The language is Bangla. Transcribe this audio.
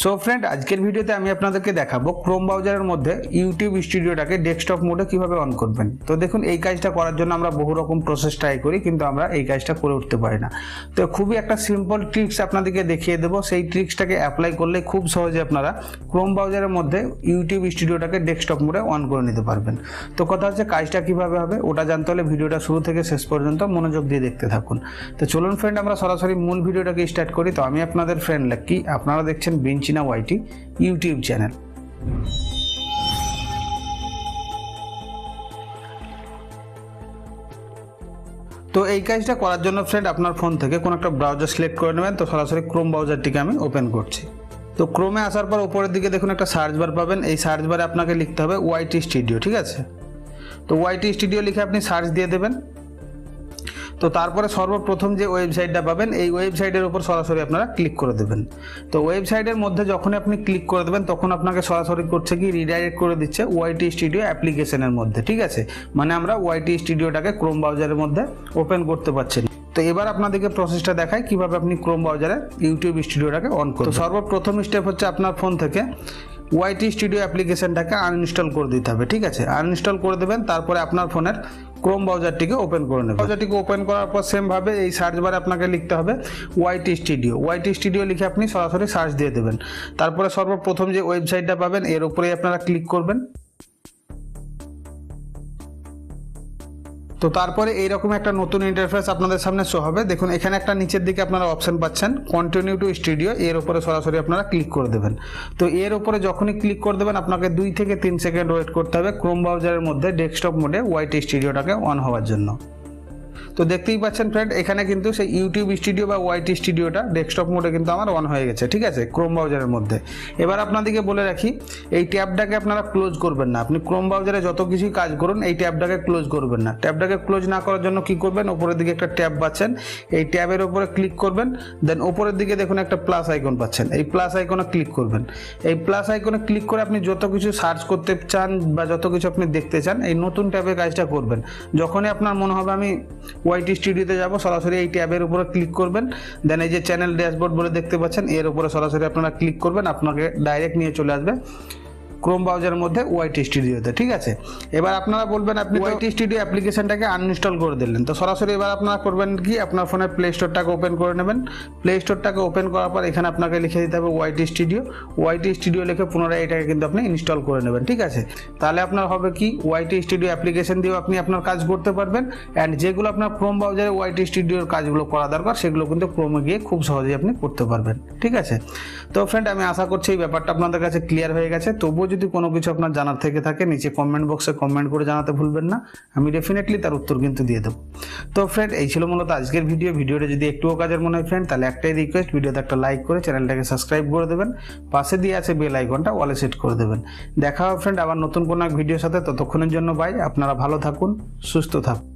সো ফ্রেন্ড আজকের ভিডিওতে আমি আপনাদেরকে দেখাবো ক্রোম ব্রাউজারের মধ্যে ইউটিউব স্টুডিওটাকে ডেস্কটপ মোডে কীভাবে অন করবেন। তো দেখুন, এই কাজটা করার জন্য আমরা বহু রকম প্রসেস ট্রাই করি, কিন্তু আমরা এই কাজটা করে উঠতে পারি না। তো খুবই একটা সিম্পল ট্রিক্স আপনাদেরকে দেখিয়ে দেবো। সেই ট্রিক্সটাকে অ্যাপ্লাই করলে খুব সহজে আপনারা ক্রোম ব্রাউজারের মধ্যে ইউটিউব স্টুডিওটাকে ডেস্কটপ মোডে অন করে নিতে পারবেন। তো কথা হচ্ছে কাজটা কীভাবে হবে, ওটা জানতে হলে ভিডিওটা শুরু থেকে শেষ পর্যন্ত মনোযোগ দিয়ে দেখতে থাকুন। তো চলুন ফ্রেন্ড আমরা সরাসরি মূল ভিডিওটাকে স্টার্ট করি। তো আমি আপনাদের ফ্রেন্ড লাক্কি আপনারা দেখছেন বেঞ্চিনা ওয়াইটি ইউটিউব চ্যানেল তো এই কাজটা করার জন্য ফ্রেন্ড আপনার ফোন থেকে কোনো একটা ব্রাউজার সিলেক্ট করে নেবেন। তো সরাসরি ক্রোম ব্রাউজারটিকে আমি ওপেন করছি। তো ক্রোমে আসার পর উপরের দিকে দেখুন একটা সার্চ বার পাবেন। এই সার্চ বারে আপনাকে লিখতে হবে ওয়াইটি স্টুডিও ঠিক আছে? তো ওয়াইটি স্টুডিও লিখে আপনি সার্চ দিয়ে দেবেন। তো তারপরে সর্বপ্রথম যে ওয়েবসাইটটা পাবেন, এই ওয়েবসাইটের উপর সরাসরি আপনারা ক্লিক করে দেবেন। তো ওয়েবসাইটের মধ্যে যখনই আপনি ক্লিক করে দেবেন, তখন আপনাকে সরাসরি করছে কি রিডাইরেক্ট করে দিচ্ছে ওয়াইটি স্টুডিও অ্যাপ্লিকেশনের মধ্যে, ঠিক আছে? মানে আমরা ওয়াইটি স্টুডিওটাকে ক্রোম ব্রাউজারের মধ্যে ওপেন করতে পারছি না। তো এবার আপনাদেরকে প্রসেসটা দেখায় কীভাবে আপনি ক্রোম ব্রাউজারে ইউটিউব স্টুডিওটাকে অন করবেন। তো সর্বপ্রথম স্টেপ হচ্ছে আপনার ফোন থেকে ওয়াইটি স্টুডিও অ্যাপ্লিকেশনটাকে আনইনস্টল করে দিতে হবে, ঠিক আছে? আনইনস্টল করে দেবেন, তারপরে আপনার ফোনের ক্রোম ব্রাউজারটিকে ওপেন করে নেবেন ব্রাউজারটিকে ওপেন করার পর সেমভাবে এই সার্চ বারে আপনাকে লিখতে হবে ওয়াইটি স্টুডিও ওয়াইটি স্টুডিও লিখে আপনি সরাসরি সার্চ দিয়ে দেবেন। তারপরে সর্বপ্রথম যে ওয়েবসাইটটা পাবেন, এর উপরেই আপনারা ক্লিক করবেন। তো তারপরে এইরকম একটা নতুন ইন্টারফেস আপনাদের সামনে শো হবে। দেখুন, এখানে একটা নিচের দিকে আপনারা অপশন পাচ্ছেন কন্টিনিউ টু স্টুডিও এর উপরে সরাসরি আপনারা ক্লিক করে দেবেন। তো এর উপরে যখনই ক্লিক করে দেবেন, আপনাকে দুই থেকে তিন সেকেন্ড ওয়েট করতে হবে ক্রোম ব্রাউজারের মধ্যে ডেস্কটপ মোডে হোয়াইট স্টুডিওটাকে অন হওয়ার জন্য। তো দেখতেই পাচ্ছেন ফ্রেন্ড এখানে কিন্তু সেই ইউটিউব স্টুডিও বা ওয়াইটি স্টুডিওটা ডেস্কটপ মোডে কিন্তু আমার অন হয়ে গেছে, ঠিক আছে? ক্রোম ব্রাউজারের মধ্যে। এবার আপনাদেরকে বলে রাখি, এই ট্যাবটাকে আপনারা ক্লোজ করবেন না। আপনি ক্রোম ব্রাউজারে যত কিছুই কাজ করুন, এই ট্যাবটাকে ক্লোজ করবেন না। ট্যাবটাকে ক্লোজ না করার জন্য কি করবেন? ওপরের দিকে একটা ট্যাব পাচ্ছেন। এই ট্যাবের উপরে ক্লিক করবেন। দেন ওপরের দিকে দেখুন একটা প্লাস আইকন পাচ্ছেন। এই প্লাস আইকনে ক্লিক করবেন। এই প্লাস আইকনে ক্লিক করে আপনি যত কিছু সার্চ করতে চান বা যত কিছু আপনি দেখতে চান, এই নতুন ট্যাবে কাজটা করবেন। যখনই আপনার মনে হবে আমি ওয়াইটি স্টুডিওতে যাব, সরাসরি এই ট্যাবের উপরে ক্লিক করবেন। দেন এই যে চ্যানেল ড্যাশবোর্ড বলে দেখতে পাচ্ছেন, এর উপরে সরাসরি আপনারা ক্লিক করবেন, আপনাকে ডাইরেক্ট নিয়ে চলে আসবে। ক্রোম ব্রাউজারের মধ্যে ওয়াইটি স্টুডিওতে ঠিক আছে? এবার আপনারা বলবেন, আপনি ওয়াইটি স্টুডিও অ্যাপ্লিকেশনটাকে আনইনস্টল করে দিলেন। তো সরাসরি এবার আপনারা করবেন কি, আপনার ফোনের প্লে স্টোরটাকে ওপেন করে নেবেন। প্লে স্টোরটাকে ওপেন করার পর এখানে আপনাকে লিখে দিতে হবে ওয়াইটি স্টুডিও ওয়াইটি স্টুডিও লিখে পুনরায় এটাকে কিন্তু আপনি ইনস্টল করে নেবেন, ঠিক আছে? তাহলে আপনার হবে কি ওয়াইটি স্টুডিও অ্যাপ্লিকেশন দিয়েও আপনি আপনার কাজ করতে পারবেন। অ্যান্ড যেগুলো আপনার ক্রোম ব্রাউজারে ওয়াইটি স্টুডিওর কাজগুলো করা দরকার, সেগুলো কিন্তু ক্রোমে গিয়ে খুব সহজেই আপনি করতে পারবেন, ঠিক আছে? তো ফ্রেন্ড আমি আশা করছি এই ব্যাপারটা আপনাদের কাছে ক্লিয়ার হয়ে গেছে। তবুও যদি কোনো কিছু আপনার জানার থেকে থাকে, নিচে কমেন্ট বক্সে কমেন্ট করে জানাতে ভুলবেন না। আমি ডেফিনেটলি তার উত্তর কিন্তু দিয়ে দেবো। তো ফ্রেন্ড এই ছিল মূলত আজকের ভিডিও ভিডিওটা যদি একটুও কাজের মনে হয় ফ্রেন্ড তাহলে একটাই রিকোয়েস্ট ভিডিওতে একটা লাইক করে চ্যানেলটাকে সাবস্ক্রাইব করে দেবেন। পাশে দিয়ে আছে বেল আইকনটা ওয়ালে সেট করে দেবেন। দেখা হবে ফ্রেন্ড আবার নতুন কোনো এক ভিডিওর সাথে। ততক্ষণের জন্য বাই আপনারা ভালো থাকুন, সুস্থ থাকুন।